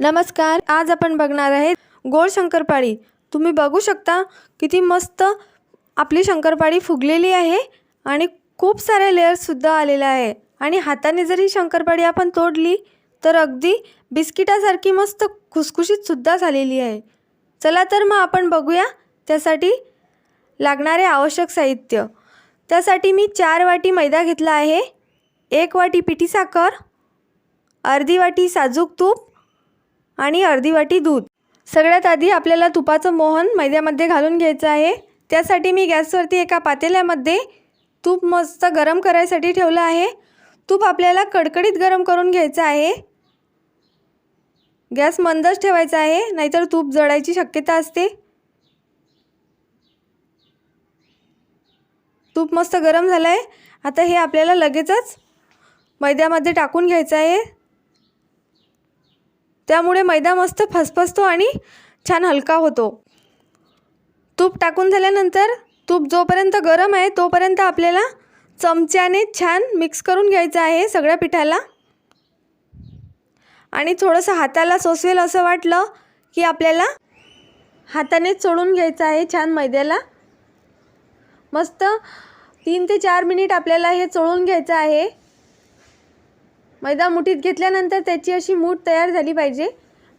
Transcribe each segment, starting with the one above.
नमस्कार आज आपण बघणार आहे गोड शंकरपाळी. तुम्ही बघू शकता किती मस्त आपली शंकरपाळी फुगलेली आहे आणि खूप सारे लेअर्ससुद्धा आलेले आहे. आणि हाताने जर ही शंकरपाळी आपण तोडली तर अगदी बिस्किटासारखी मस्त खुसखुशीतसुद्धा झालेली आहे. चला तर मग आपण बघूया त्यासाठी लागणारे आवश्यक साहित्य. त्यासाठी मी चार वाटी मैदा घेतला आहे. एक वाटी पिठी साखर अर्धी वाटी साजूक तूप आणि अर्धी वाटी दूध. सगळ्यात आधी आपल्याला तुपाचं मोहन मैद्यामध्ये घालून घ्यायचं आहे. त्यासाठी मी गॅसवरती एका पातेल्यामध्ये तूप मस्त गरम करायसाठी ठेवलं आहे. तूप आपल्याला कडकडीत गरम करून घ्यायचं आहे. गॅस मंदच ठेवायचा आहे नाहीतर तूप जळायची शक्यता असते. तूप मस्त गरम झालं आहे आता हे आपल्याला लगेचच मैद्यामध्ये टाकून घ्यायचं आहे. त्यामुळे मैदा मस्त फसफसतो आणि छान हलका होतो. तूप टाकून झाल्यानंतर तूप जोपर्यंत गरम आहे तोपर्यंत आपल्याला चमच्याने छान मिक्स करून घ्यायचं आहे सगळ्या पिठाला. आणि थोडंसं हाताला सोसवेल असं वाटलं की आपल्याला हाताने चोळून घ्यायचं आहे छान मैद्याला. मस्त तीन ते चार मिनिट आपल्याला हे चोळून घ्यायचं आहे. मैदा मुठीत घेतल्यानंतर त्याची अशी मूठ तयार झाली पाहिजे.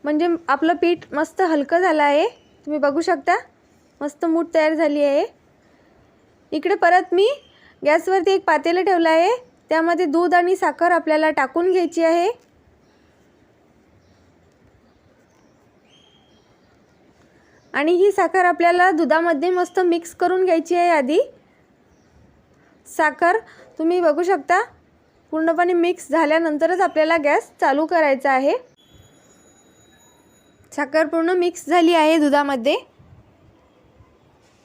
म्हणजे आपलं पीठ मस्त हलकं झालं आहे. तुम्ही बघू शकता मस्त मूठ तयार झाली आहे. इकडे परत मी गॅसवरती एक पातेलं ठेवलं आहे. त्यामध्ये दूध आणि साखर आपल्याला टाकून घ्यायची आहे. आणि ही साखर आपल्याला दुधामध्ये मस्त मिक्स करून घ्यायची आहे आधी. साखर तुम्ही बघू शकता. पूर्णपणे मिक्स झाल्यानंतरच आपल्याला गॅस चालू करायचा आहे. साखर पूर्ण मिक्स झाली आहे दुधामध्ये.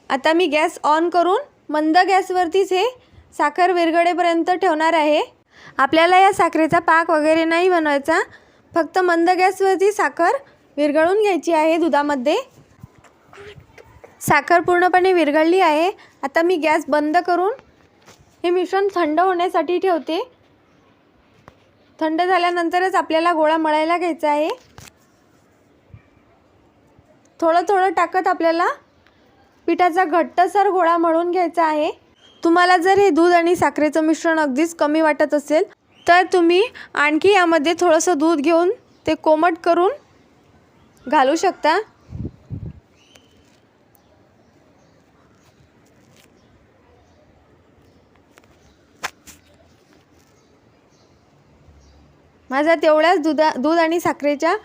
आता मी गॅस ऑन करून मंद गॅसवरतीच हे साखर विरघळेपर्यंत ठेवणार आहे. आपल्याला या साखरेचा पाक वगैरे नाही बनवायचा. फक्त मंद गॅसवरती साखर विरघळून घ्यायची आहे दुधामध्ये. साखर पूर्णपणे विरघळली आहे. आता मी गॅस बंद करून हे मिश्रण थंड होण्यासाठी ठेवते. थंड झाल्यानंतरच आपल्याला गोळा मळायला घ्यायचा आहे. थोडं थोडं टाकत आपल्याला पिठाचा घट्टसर गोळा मळून घ्यायचा आहे. तुम्हाला जर हे दूध आणि साखरेचं मिश्रण अगदीच कमी वाटत असेल तर तुम्ही आणखी यामध्ये थोडंसं दूध घेऊन ते कोमट करून घालू शकता. माझा तेवढ्याच दुधा दूध आणि साखरेच्या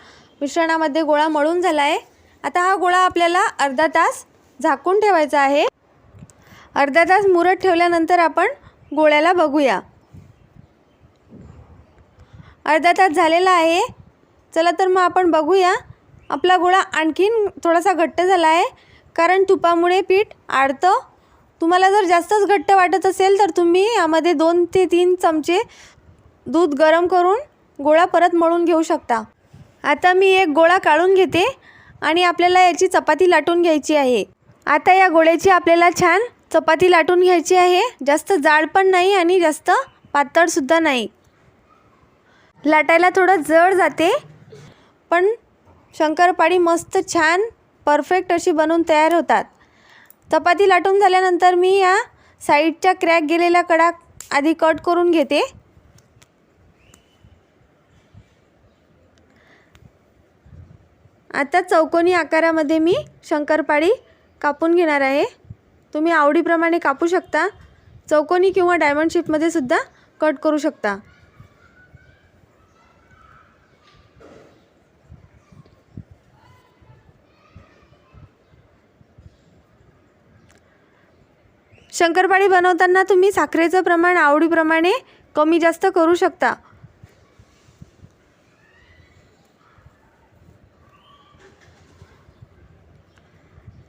मिश्रणामध्ये गोळा मळून झाला आहे आता हा गोळा आपल्याला अर्धा तास झाकून ठेवायचा आहे. अर्धा तास मुरत ठेवल्यानंतर आपण गोळ्याला बघूया. अर्धा तास झालेला आहे. चला तर मग आपण बघूया. आपला गोळा आणखीन थोडासा घट्ट झाला आहे कारण तुपामुळे पीठ आडतं. तुम्हाला जर जास्तच घट्ट वाटत असेल तर तुम्ही यामध्ये दोन ते तीन चमचे दूध गरम करून गोळा परत मळून घेऊ शकता. आता मी एक गोळा काढून घेते आणि आपल्याला याची चपाती लाटून घ्यायची आहे. आता या गोळ्याची आपल्याला छान चपाती लाटून घ्यायची आहे. जास्त जाड पण नाही आणि जास्त पातळसुद्धा नाही. लाटायला थोडं जड जाते पण शंकरपाळी मस्त छान परफेक्ट अशी बनवून तयार होतात. चपाती लाटून झाल्यानंतर मी या साईडच्या क्रॅक गेलेला कडा आधी कट करून घेते. आता चौकोनी आकारामध्ये मी शंकरपाळी कापून घेणार आहे. तुम्ही आवडीप्रमाणे कापू शकता. चौकोनी किंवा डायमंड शेपमध्ये सुद्धा कट करू शकता. शंकरपाळी बनवताना तुम्ही साखरेचं प्रमाण आवडीप्रमाणे कमी जास्त करू शकता.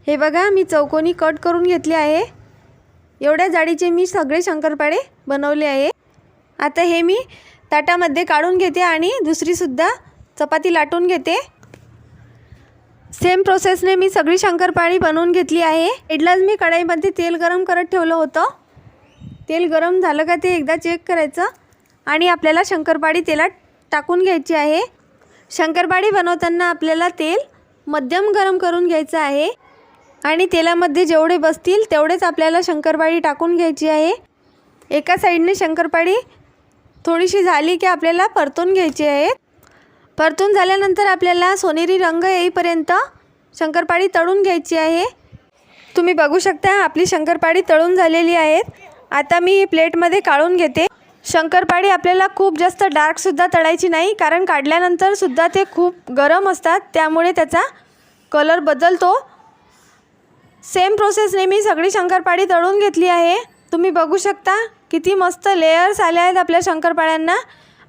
हे बघा मी चौकोनी कट करून घेतले आहे. एवढ्या जाडीचे मी सगळे शंकरपाळे बनवले आहे. आता हे मी ताटामध्ये काढून घेते आणि दुसरीसुद्धा चपाती लाटून घेते. सेम प्रोसेसने मी सगळी शंकरपाळी बनवून घेतली आहे. इडलाच मी कढईमध्ये तेल गरम करत ठेवलं होतं. तेल गरम झालं का ते एकदा चेक करायचं आणि आपल्याला शंकरपाळी तेलात टाकून घ्यायची आहे. शंकरपाळी बनवताना आपल्याला तेल मध्यम गरम करून घ्यायचं आहे. आणि तेलामध्ये जेवढे बसतील तेवढेच आपल्याला शंकरपाळी टाकून घ्यायची आहे. एका साईडने शंकरपाळी थोडीशी झाली की आपल्याला परतून घ्यायची आहे. परतून झाल्यानंतर आपल्याला सोनेरी रंग येईपर्यंत शंकरपाळी तळून घ्यायची आहे. तुम्ही बघू शकता आपली शंकरपाळी तळून झालेली आहेत आता मी ही प्लेटमध्ये काढून घेते. शंकरपाळी आपल्याला खूप जास्त डार्कसुद्धा तळायची नाही कारण काढल्यानंतर सुद्धा ते खूप गरम असतात त्यामुळे त्याचा कलर बदलतो. सेम प्रोसेसने मी सगळी शंकरपाळी तळून घेतली आहे. तुम्ही बघू शकता किती मस्त लेयर्स आले आहेत आपल्या शंकरपाळ्यांना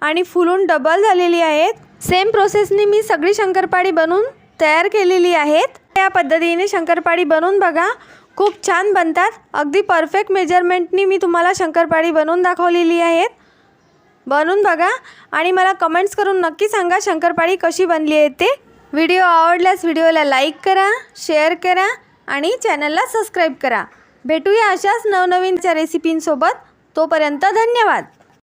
आणि फुलून डबल झालेली आहेत. सेम प्रोसेसने मी सगळी शंकरपाळी बनवून तयार केलेली आहेत. या पद्धतीने शंकरपाळी बनवून बघा. खूप छान बनतात. अगदी परफेक्ट मेजरमेंटनी मी तुम्हाला शंकरपाळी बनवून दाखवलेली आहेत. बनवून बघा आणि मला कमेंट्स करून नक्की सांगा शंकरपाळी कशी बनली आहे ते. व्हिडिओ आवडल्यास व्हिडिओला लाईक करा शेअर करा आणि चॅनलला सबस्क्राईब करा. भेटूया अशाच नवनवीनच्या रेसिपींसोबत. तोपर्यंत धन्यवाद.